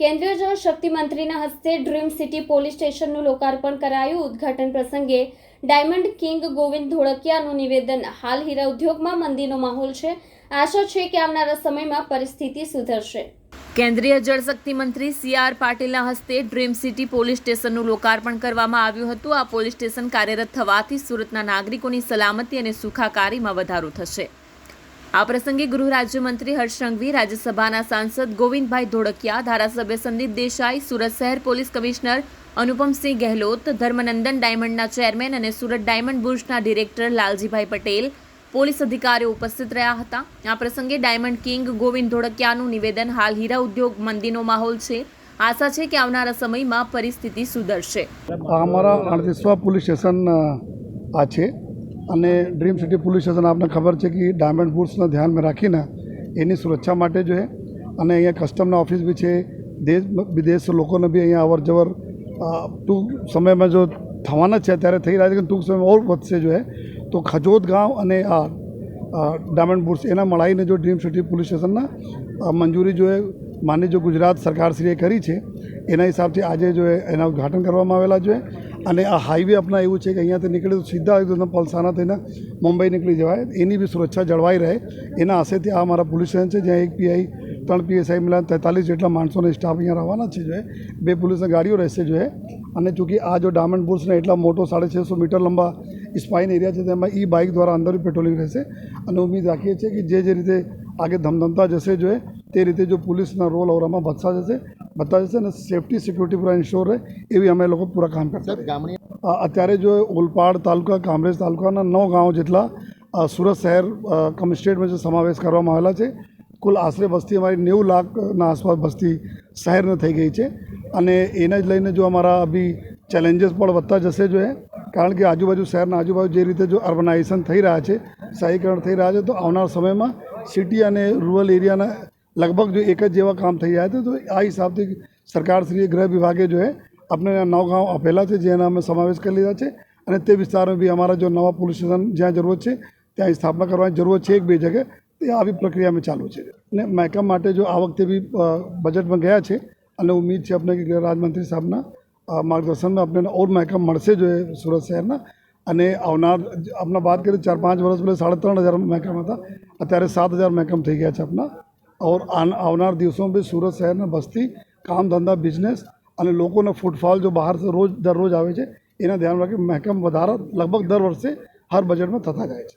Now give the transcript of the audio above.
કેન્દ્રીય જળ શક્તિ મંત્રીના હસ્તે ડ્રીમ સિટી પોલીસ સ્ટેશનનું લોકાર્પણ કરાયું. ઉદ્ઘાટન પ્રસંગે ડાયમંડ કિંગ ગોવિંદ ધોળકિયાનું નિવેદન. હાલ હીરા ઉદ્યોગમાં મંદીનો માહોલ છે. આશા છે કે આવનારા સમયમાં પરિસ્થિતિ સુધરશે. કેન્દ્રીય જળશક્તિ મંત્રી સી આર પાટીલના હસ્તે ડ્રીમ સિટી પોલીસ સ્ટેશનનું લોકાર્પણ કરવામાં આવ્યું હતું. આ પોલીસ સ્ટેશન કાર્યરત થવાથી સુરતના નાગરિકોની સલામતી અને સુખાકારીમાં વધારો થશે. આ પ્રસંગે ગૃહ રાજ્યમંત્રી હર્ષ સંઘવી રાજ્યસભાના સાંસદ ગોવિંદભાઈ ધોળકિયા, ધારાસભ્ય સંદીપ દેસાઈ, સુરત શહેર પોલીસ કમિશનર અનુપમસિંહ ગહેલોત, ધર્મનંદન ડાયમંડના ચેરમેન અને સુરત ડાયમંડ બુર્સના ડિરેક્ટર લાલજીભાઈ પટેલ પોલીસ અધિકારીઓ ઉપસ્થિત રહ્યા હતા. આ પ્રસંગે ડાયમંડ કિંગ ગોવિંદ ધોળકિયાનું નિવેદન હાલ હીરા ઉદ્યોગ મંદીનો માહોલ છે. આશા છે કે આવનારા સમયમાં પરિસ્થિતિ સુધરશે. અમારા અડતીસવા પોલીસ સ્ટેશન આ છે. અને ડ્રીમ સિટી પોલીસ સ્ટેશન આપને ખબર છે કે ડાયમંડ બુટ્સને ધ્યાનમાં રાખીને એની સુરક્ષા માટે જો અને અહીંયા કસ્ટમના ઓફિસ બી છે. દેશ વિદેશ લોકોને બી અહીંયા અવર જવર ટૂંક સમયમાં જો થવાના છે ત્યારે થઈ રહ્યા છે કે ટૂંક સમયમાં ઓર વધશે જો તો ખજોદ ગામ અને આ ડાયમંડ બુટ્સ એના મળાઈને જો ડ્રીમ સિટી પોલીસ સ્ટેશનના મંજૂરી જો માની જો ગુજરાત સરકારશ્રીએ કરી છે. એના હિસાબથી આજે જો એના ઉદ્ઘાટન કરવામાં આવેલા છે અને આ હાઈવે આપણા એવું છે કે અહીંયાથી નીકળે તો સીધા પલસાણા થઈને મુંબઈ નીકળી જવાય. એની બી સુરક્ષા જળવાઈ રહે. એના આશેથી આ અમારા પોલીસ સ્ટેશન છે, જ્યાં એક પીઆઈ ત્રણ પીએસઆઈ મળ્યા તેતાલીસ જેટલા માણસોને સ્ટાફ અહીંયા રહેવાના છે જો બે પોલીસની ગાડીઓ રહેશે જો અને ચૂંકि આ જો ડાયમંડ બુર્સને એટલા મોટો સાડે છસો મીટર લંબા સ્પાઇન એરિયા છે, તેમાં ઈ બાઇક દ્વારા અંદર પેટ્રોલિંગ રહેશે. અને ઉમ્મીદ રાખીએ છીએ કે જે જે રીતે આગે ધમધમતા જશે જો એ તે રીતે જો પોલીસના રોલ ઓવરમાં વધતા જશે વધતા જશે અને સેફટી સિક્યુરિટી પૂરા ઇન્શ્યોર રહે એવી અમે લોકો પૂરા કામ કરતા. અત્યારે જો ઓલપાડ તાલુકા કામરેજ તાલુકાના નવ ગામ જેટલા સુરત શહેર કમિસ્ટેટમાં કમ જે સમાવેશ કરવામાં આવેલા છે કુલ આશરે વસ્તી અમારી નેવું લાખના આસપાસ વસ્તી શહેરને થઈ ગઈ છે અને એને જ લઈને જો અમારા અભી ચેલેન્જીસ પણ વધતા જશે જો એ કારણ કે આજુબાજુ શહેરના આજુબાજુ જે રીતે જો અર્બનાઇઝેશન થઈ રહ્યા છે શહેરીકરણ થઈ રહ્યા છે તો આવનાર સમયમાં સિટી અને રૂરલ એરિયાના લગભગ જો એક જ જેવા કામ થઈ જાય છે તો આ હિસાબથી સરકારશ્રીએ ગૃહ વિભાગે જો એ આપણે નવ ગામ આપેલા છે જેના અમે સમાવેશ કરી લીધા છે અને તે વિસ્તારમાં બી અમારા જો નવા પોલીસ સ્ટેશન જ્યાં જરૂરત છે ત્યાં સ્થાપના કરવાની જરૂરત છે એક બે જગ્યાએ તે આવી પ્રક્રિયામાં ચાલુ છે અને મહેકમ માટે જો આ વખતે બી બજેટમાં ગયા છે અને ઉમ્મીદ છે આપણે કે રાજમંત્રી સાહેબના માર્ગદર્શનમાં આપણે ઓર મહેકમ મળશે જો સુરત શહેરના અને આવનાર આપણા વાત કરીએ ચાર પાંચ વર્ષ પહેલાં સાડા ત્રણ હજાર મહેકમ હતા અત્યારે સાત હજાર મહેકમ થઈ ગયા છે આપણા આન- આવનાર દિવસોમાં બી સુરત શહેરના વસ્તી કામ ધંધા બિઝનેસ અને લોકોનો ફૂટફોલ જો બહારથી રોજ, દરરોજ આવે છે, એના ધ્યાન રાખી મહેકમ વધારા લગભગ દર વર્ષે હર બજેટમાં થતા જાય છે.